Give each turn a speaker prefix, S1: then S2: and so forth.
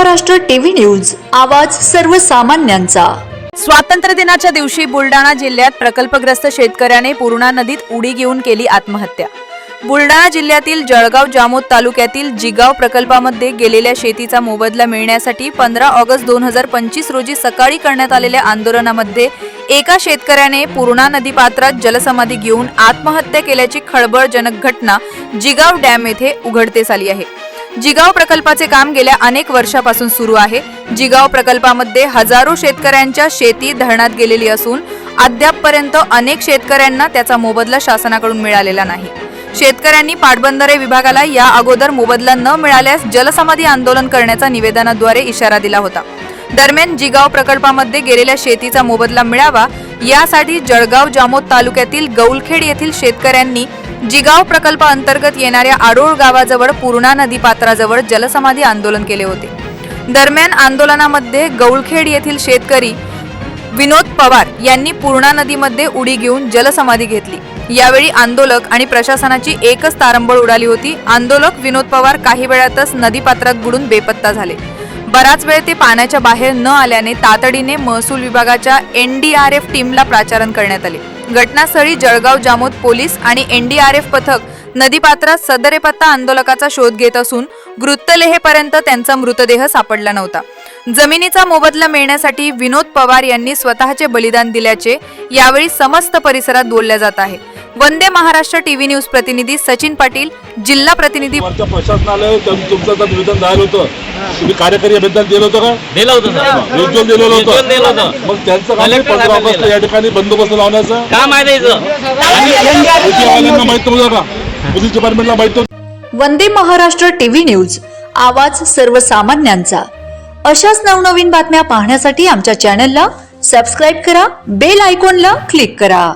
S1: Maharashtra TV news आवाज सर्वसामान्यांचा.
S2: स्वातंत्र्य दिनाच्या दिवशी बुलडाणा जिल्ह्यात प्रकल्पग्रस्त शेतकऱ्याने पूर्णा नदीत उडी घेऊन केली आत्महत्या. बुलडाणा जिल्ह्यातील जळगाव जामोद तालुक्यातील जिगाव प्रकल्पामध्ये गेलेल्या शेतीचा मोबदला मिळण्यासाठी पंधरा ऑगस्ट दोन हजार पंचवीस रोजी सकाळी करण्यात आलेल्या आंदोलनामध्ये एका शेतकऱ्याने पूर्णा नदीपात्रात जलसमाधी घेऊन आत्महत्या केल्याची खळबळजनक घटना जिगाव डॅम येथे उघडतेस आली आहे. जिगाव प्रकल्पाचे काम गेल्या अनेक वर्षापासून सुरू आहे. जिगाव प्रकल्पामध्ये हजारो शेतकऱ्यांच्या शेती धरणात गेलेली असून अद्यापपर्यंत अनेक शेतकऱ्यांना त्याचा मोबदला शासनाकडून मिळालेला नाही. शेतकऱ्यांनी पाटबंधारे विभागाला या अगोदर मोबदला न मिळाल्यास जलसमाधी आंदोलन करण्याचा निवेदनाद्वारे इशारा दिला होता. दरम्यान जिगाव प्रकल्पामध्ये गेलेल्या शेतीचा मोबदला मिळावा यासाठी जळगाव जामोद तालुक्यातील गौलखेड येथील शेतकऱ्यांनी जिगाव प्रकल्प अंतर्गत येणाऱ्या आडोळ गावाजवळ पूर्णा नदी पात्राजवळ जलसमाधी आंदोलन केले होते. दरम्यान आंदोलनामध्ये गौलखेड येथील शेतकरी विनोद पवार यांनी पूर्णा नदीमध्ये उडी घेऊन जलसमाधी घेतली. यावेळी आंदोलक आणि प्रशासनाची एकच तारंबळ उडाली होती. आंदोलक विनोद पवार काही वेळातच नदीपात्रात बुडून बेपत्ता झाले. बराच वेळ ते पाण्याच्या बाहेर न आल्याने तातडीने महसूल विभागाच्या एनडीआरएफ टीमला प्राचारण करण्यात आले. घटनास्थळी जळगाव जामोद पोलीस आणि एनडीआरएफ पथक नदीपात्रात सदरेपत्ता आंदोलकाचा शोध घेत असून वृत्तलेहेपर्यंत त्यांचा मृतदेह सापडला नव्हता. जमिनीचा मोबदला मिळण्यासाठी विनोद पवार यांनी स्वतःचे बलिदान दिल्याचे यावेळी समस्त परिसरात बोलल्या जात आहे. वंदे महाराष्ट्र टीव्ही न्यूज प्रतिनिधी सचिन पाटील जिल्हा प्रतिनिधी
S3: प्रशासनाला तुमचं आता निवेदन जायला होतं. तुम्ही कार्यकारी अभियंता दिलं होतं का?
S4: दिलं होतं सर.
S3: उज्ज्वल दिलेलं
S4: उज्ज्वल दिलं
S3: होतं.
S4: होतं.
S3: मग त्यांचं काम
S4: कलेक्टर
S3: पंधरा
S4: साहेबांनी
S3: ऑगस्ट
S4: दिलं.
S3: या ठिकाणी बंदोबस्त लावण्याचं?
S4: का माहिती आहे इथं?
S3: शेतीवाल्यांना माहीत नव्हतं का पोलीस डिपार्टमेंटला माहीत नव्हतं
S1: वंदे महाराष्ट्र टीव्ही न्यूज आवाज सर्वसामान्यांचा. अशाच नवनवीन बातम्या पाहण्यासाठी आमच्या चॅनलला सबस्क्राईब करा बेल आयकॉनला क्लिक करा.